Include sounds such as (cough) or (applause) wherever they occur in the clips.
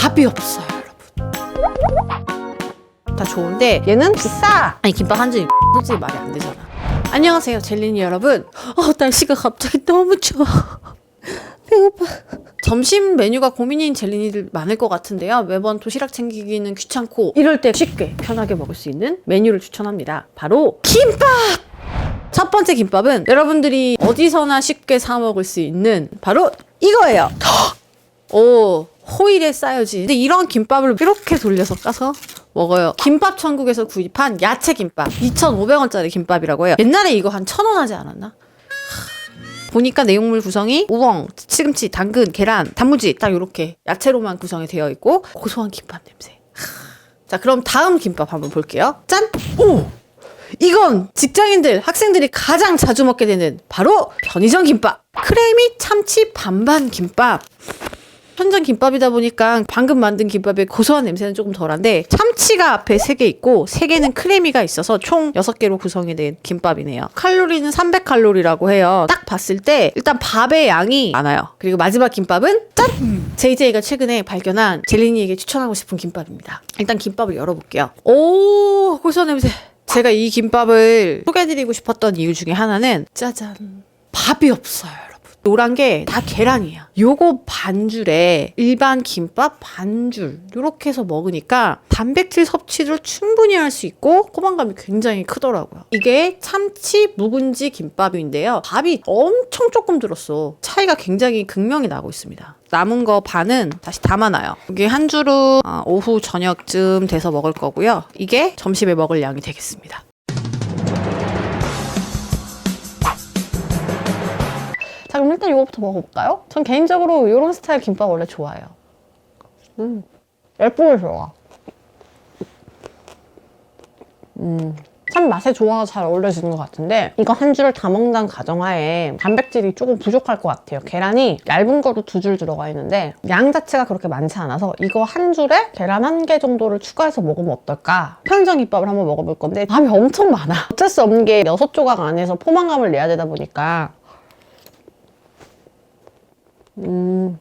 밥이 없어요, 여러분. 다 좋은데 얘는 비싸. 아니 김밥 한줄 (laughs) 솔직히 말이 안 되잖아. 안녕하세요, 젤리니 여러분. 어, 날씨가 갑자기 너무 추워. (laughs) 배고파. 점심 메뉴가 고민인 젤리니들 많을 것 같은데요. 매번 도시락 챙기기는 귀찮고 이럴 때 쉽게 편하게 먹을 수 있는 메뉴를 추천합니다. 바로 김밥! 첫 번째 김밥은 여러분들이 어디서나 쉽게 사 먹을 수 있는 바로 이거예요. (gasps) 오, 호일에 쌓여지. 근데 이런 김밥을 이렇게 돌려서 까서 먹어요. 김밥 천국에서 구입한 야채 김밥. 2,500원짜리 김밥이라고 해요. 옛날에 이거 한 1,000원 하지 않았나? 하, 보니까 내용물 구성이 우엉, 시금치, 당근, 계란, 단무지 딱 이렇게 야채로만 구성이 되어 있고 고소한 김밥 냄새. 하. 자, 그럼 다음 김밥 한번 볼게요. 짠! 오! 이건 직장인들, 학생들이 가장 자주 먹게 되는 바로 편의점 김밥. 크래미 참치 반반 김밥. 편전 김밥이다 보니까 방금 만든 김밥의 고소한 냄새는 조금 덜한데 참치가 앞에 3개 있고 3개는 크래미가 있어서 총 6개로 구성이 된 김밥이네요. 칼로리는 300칼로리라고 해요. 딱 봤을 때 일단 밥의 양이 많아요. 그리고 마지막 김밥은 짠! JJ가 최근에 발견한 젤리니에게 추천하고 싶은 김밥입니다. 일단 김밥을 열어볼게요. 오 고소한 냄새. 제가 이 김밥을 소개해드리고 싶었던 이유 중에 하나는 짜잔 밥이 없어요. 노란 게 다 계란이에요. 요거 반줄에 일반 김밥 반줄 요렇게 해서 먹으니까 단백질 섭취를 충분히 할 수 있고 포만감이 굉장히 크더라고요. 이게 참치 묵은지 김밥인데요. 밥이 엄청 조금 들었어. 차이가 굉장히 극명히 나고 있습니다. 남은 거 반은 다시 담아놔요. 이게 한 줄은 아, 오후 저녁쯤 돼서 먹을 거고요. 이게 점심에 먹을 양이 되겠습니다. 일단 이거부터 먹어볼까요? 전 개인적으로 이런 스타일 김밥 원래 좋아해요. 음, 예쁘게 좋아. 음, 참 맛의 조화가 잘 어울려지는 것 같은데 이거 한 줄을 다 먹는다는 가정하에 단백질이 조금 부족할 것 같아요. 계란이 얇은 거로 두 줄 들어가 있는데 양 자체가 그렇게 많지 않아서 이거 한 줄에 계란 한 개 정도를 추가해서 먹으면 어떨까? 편의점 김밥을 한번 먹어볼 건데 밥이 엄청 많아. 어쩔 수 없는 게 여섯 조각 안에서 포만감을 내야 되다 보니까 음,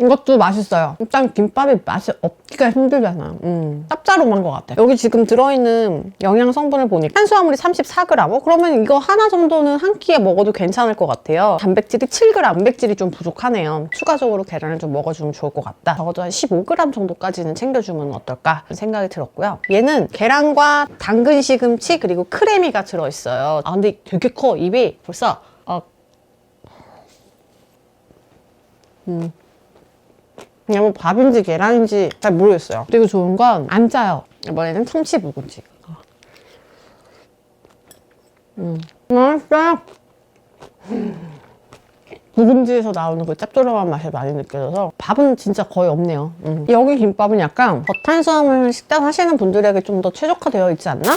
이것도 맛있어요. 일단 김밥이 맛이 없기가 힘들잖아. 음, 짭짤한 것 같아. 여기 지금 들어있는 영양 성분을 보니까 탄수화물이 34g. 어, 그러면 이거 하나 정도는 한 끼에 먹어도 괜찮을 것 같아요. 단백질이 7g. 단백질이 좀 부족하네요. 추가적으로 계란을 좀 먹어주면 좋을 것 같다. 적어도 한 15g 정도까지는 챙겨주면 어떨까 생각이 들었고요. 얘는 계란과 당근 시금치 그리고 크래미가 들어있어요. 아 근데 되게 커. 입이 벌써 어, 그냥 뭐 밥인지 계란인지 잘 모르겠어요. 그리고 좋은 건 안 짜요. 이번에는 참치 묵은지. 음, 맛있어. 묵은지에서 나오는 그 짭조름한 맛이 많이 느껴져서 밥은 진짜 거의 없네요. 음. 여기 김밥은 약간 저탄수화물 식단 하시는 분들에게 좀 더 최적화되어 있지 않나?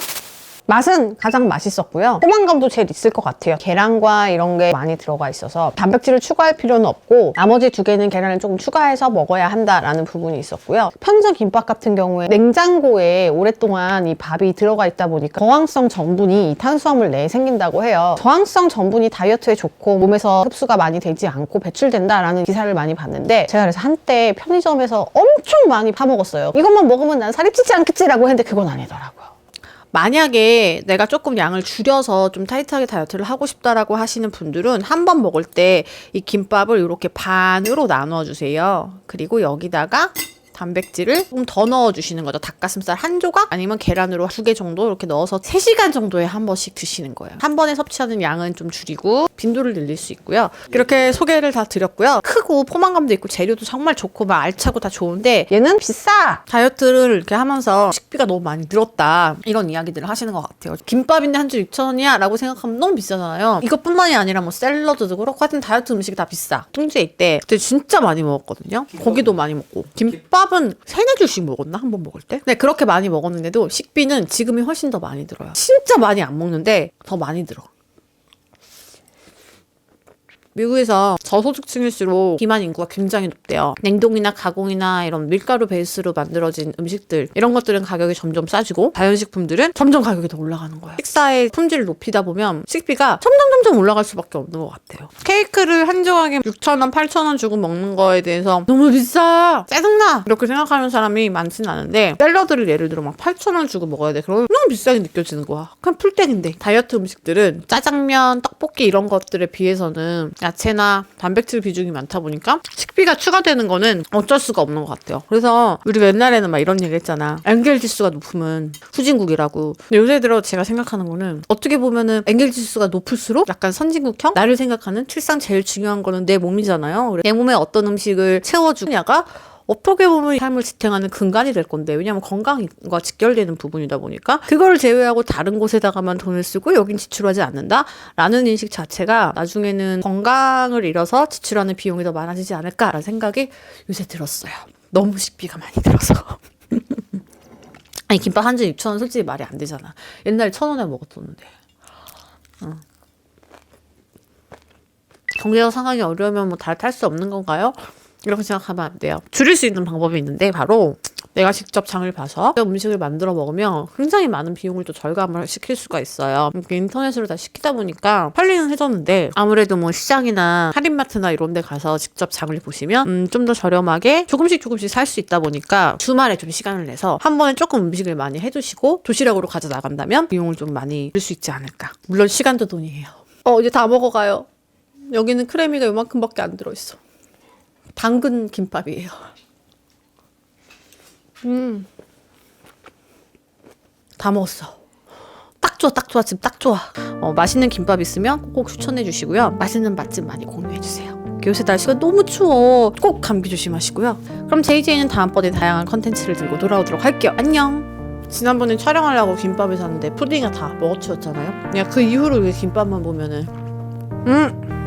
맛은 가장 맛있었고요. 포만감도 제일 있을 것 같아요. 계란과 이런 게 많이 들어가 있어서 단백질을 추가할 필요는 없고 나머지 두 개는 계란을 조금 추가해서 먹어야 한다라는 부분이 있었고요. 편의점 김밥 같은 경우에 냉장고에 오랫동안 이 밥이 들어가 있다 보니까 저항성 전분이 이 탄수화물 내에 생긴다고 해요. 저항성 전분이 다이어트에 좋고 몸에서 흡수가 많이 되지 않고 배출된다라는 기사를 많이 봤는데 제가 그래서 한때 편의점에서 엄청 많이 파 먹었어요. 이것만 먹으면 난 살이 찌지 않겠지라고 했는데 그건 아니더라고요. 만약에 내가 조금 양을 줄여서 좀 타이트하게 다이어트를 하고 싶다라고 하시는 분들은 한 번 먹을 때 이 김밥을 이렇게 반으로 나눠 주세요. 그리고 여기다가 단백질을 좀 더 넣어 주시는 거죠. 닭가슴살 한 조각 아니면 계란으로 두 개 정도 이렇게 넣어서 3시간 정도에 한 번씩 드시는 거예요. 한 번에 섭취하는 양은 좀 줄이고 빈도를 늘릴 수 있고요. 이렇게 소개를 다 드렸고요. 크고 포만감도 있고 재료도 정말 좋고 막 알차고 다 좋은데 얘는 비싸! 다이어트를 이렇게 하면서 식비가 너무 많이 늘었다. 이런 이야기들을 하시는 것 같아요. 김밥인데 한 줄 6,000원이야? 라고 생각하면 너무 비싸잖아요. 이것뿐만이 아니라 뭐 샐러드도 그렇고 하여튼 다이어트 음식이 다 비싸. 통주에 있대. 그때 진짜 많이 먹었거든요. 고기도 많이 먹고. 김밥은 세네 줄씩 먹었나? 한 번 먹을 때? 네 그렇게 많이 먹었는데도 식비는 지금이 훨씬 더 많이 들어요. 진짜 많이 안 먹는데 더 많이 들어 미국에서 저소득층일수록 비만 인구가 굉장히 높대요. 냉동이나 가공이나 이런 밀가루 베이스로 만들어진 음식들 이런 것들은 가격이 점점 싸지고 자연식품들은 점점 가격이 더 올라가는 거예요. 식사의 품질을 높이다 보면 식비가 점점 점점 올라갈 수밖에 없는 것 같아요. 케이크를 한 조각에 6,000원, 8,000원 주고 먹는 거에 대해서 너무 비싸! 짜증나! 이렇게 생각하는 사람이 많진 않은데 샐러드를 예를 들어 막 8,000원 주고 먹어야 돼. 그러면 너무 비싸게 느껴지는 거야. 그냥 풀떼기인데. 다이어트 음식들은 짜장면, 떡볶이 이런 것들에 비해서는 야채나 단백질 비중이 많다 보니까 식비가 추가되는 거는 어쩔 수가 없는 것 같아요. 그래서 우리가 옛날에는 막 이런 얘기 했잖아. 엔겔 지수가 높으면 후진국이라고. 근데 요새 들어 제가 생각하는 거는 어떻게 보면은 엔겔 지수가 높을수록 약간 선진국형? 나를 생각하는 실상 제일 중요한 거는 내 몸이잖아요. 내 몸에 어떤 음식을 채워주냐가 어떻게 보면 삶을 지탱하는 근간이 될 건데 왜냐하면 건강과 직결되는 부분이다 보니까 그걸 제외하고 다른 곳에다가만 돈을 쓰고 여긴 지출하지 않는다라는 인식 자체가 나중에는 건강을 잃어서 지출하는 비용이 더 많아지지 않을까라는 생각이 요새 들었어요. 너무 식비가 많이 들어서. (laughs) 아니 김밥 한 점 6천 원 솔직히 말이 안 되잖아. 옛날에 천 원에 먹었었는데. 어. 경제적 상황이 어려우면 뭐 다 탈 수 없는 건가요? 이렇게 생각하면 안 돼요. 줄일 수 있는 방법이 있는데 바로 내가 직접 장을 봐서 음식을 만들어 먹으면 굉장히 많은 비용을 또 절감을 시킬 수가 있어요. 인터넷으로 다 시키다 보니까 편리는 해졌는데 아무래도 뭐 시장이나 할인마트나 이런 데 가서 직접 장을 보시면 음, 좀 더 저렴하게 조금씩 조금씩 살 수 있다 보니까 주말에 좀 시간을 내서 한 번에 조금 음식을 많이 해두시고 도시락으로 가져 나간다면 비용을 좀 많이 들수 있지 않을까. 물론 시간도 돈이에요. 어 이제 다 먹어가요. 여기는 크래미가 요만큼밖에 안 들어있어. 당근 김밥이에요. 음. 다 먹었어. 딱 좋아, 딱 좋아, 지금 딱 좋아. 어, 맛있는 김밥 있으면 꼭 추천해 주시고요. 맛있는 맛집 많이 공유해 주세요. 요새 날씨가 너무 추워. 꼭 감기 조심하시고요. 그럼 JJ는 다음번에 다양한 컨텐츠를 들고 돌아오도록 할게요. 안녕. 지난번에 촬영하려고 김밥을 샀는데 푸딩이 다 먹어치웠잖아요. 그냥 그 이후로 왜 김밥만 보면은 음